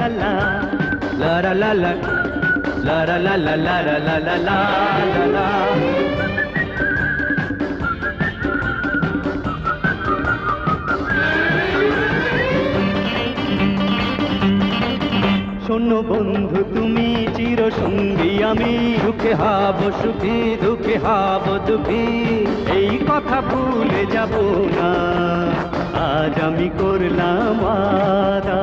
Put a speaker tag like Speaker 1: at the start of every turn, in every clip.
Speaker 1: লা লা লা লা লা লা লা লা লা লা লা লা লা শোনো বন্ধু, তুমি চির সঙ্গী আমি সুখে হাব, সুখী, দুঃখে হাব, দুঃখী। এই কথা ভুলে যাব না। আজ আমি করলাম আদা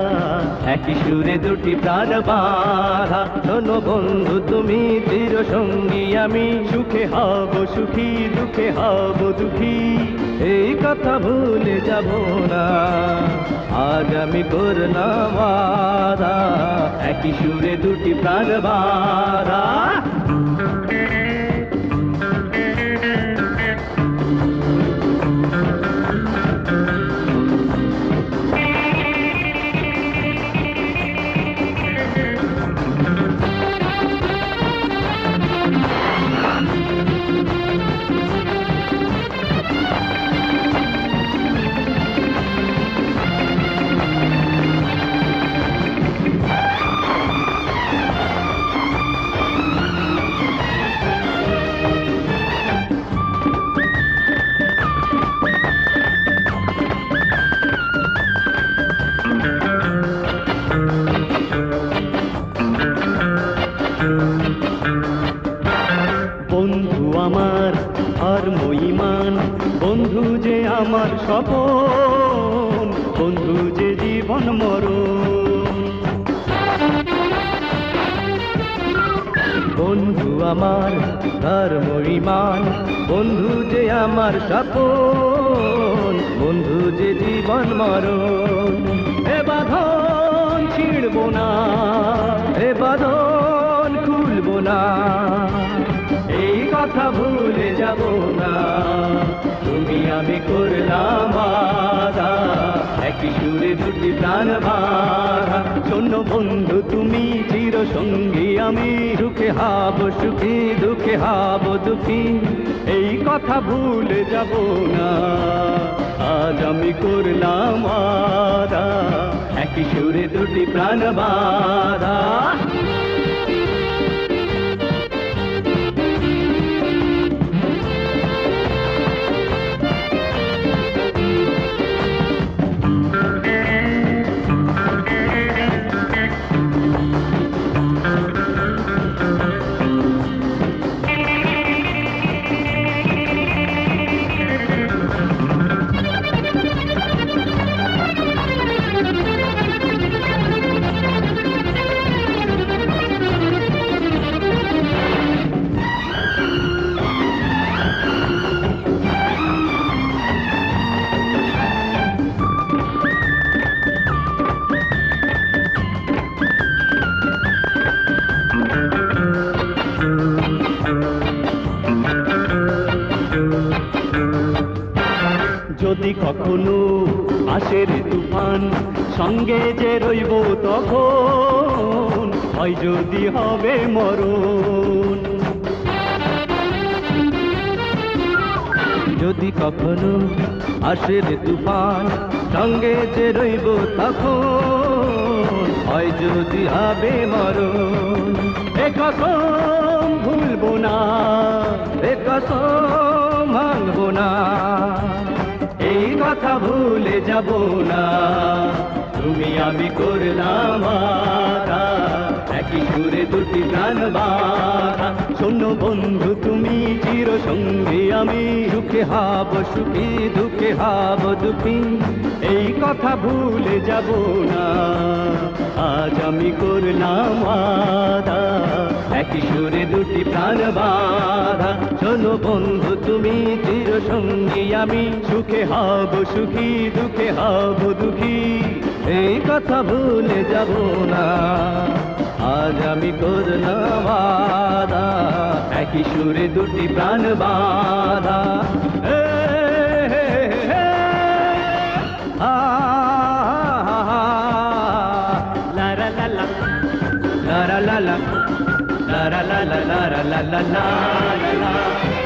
Speaker 1: একই সুরে দুটি প্রাণ বাধা। শোনো বন্ধু, তুমি চির সঙ্গী, আমি সুখে হব সুখী, দুঃখে হব দুঃখী। এই কথা ভুলে যাব না। আজ আমি করলাম আদা একই সুরে দুটি প্রাণ বাধা। স্বপন, বন্ধু যে জীবন মরণ। বন্ধু আমার ধর্ম ইমান বন্ধু যে আমার স্বপন, বন্ধু যে জীবন মরণ। এ বাঁধন ছিড়ব না। আমি করলাম আদা একই সুরে দুটি প্রাণ বাধা। শোন বন্ধু, তুমি চির সঙ্গী আমি সুখে হাব, সুখী, দুঃখে হাব, দুঃখী। এই কথা ভুলে যাব না। আজ আমি করলাম আদা একই সুরে দুটি প্রাণ বাধা। যদি কখনো আসে রে তুফান সঙ্গে যে রইব তখন, হয় যদি হবে মরণ। যদি কখনো আসে রে তুফান সঙ্গে যে রইব তখন, হয় যদি হবে মরণ। এ কসম ভুলবো না, এ কসম যাব না। তুমি আমি করলাম একই সুরে দুটি গান বাধা। শোনো বন্ধু, তুমি চির সঙ্গী, আমি সুখে হাব, সুখী, দুঃখে হাব, দুঃখী। এই কথা ভুলে যাব না, আজ আমি করলাম আদা। একই সুরে দুটি প্রাণ বাধা। শোনো বন্ধু, তুমি চির সঙ্গী, আমি সুখে হব, সুখী, দুঃখে হব, দুঃখী। এই কথা ভুলে যাব না একই সুরে দুটি প্রাণ বাধা এ, হে, হে, আ, হা, হা, লা লা লা লা La la la la la la la la la la la la la la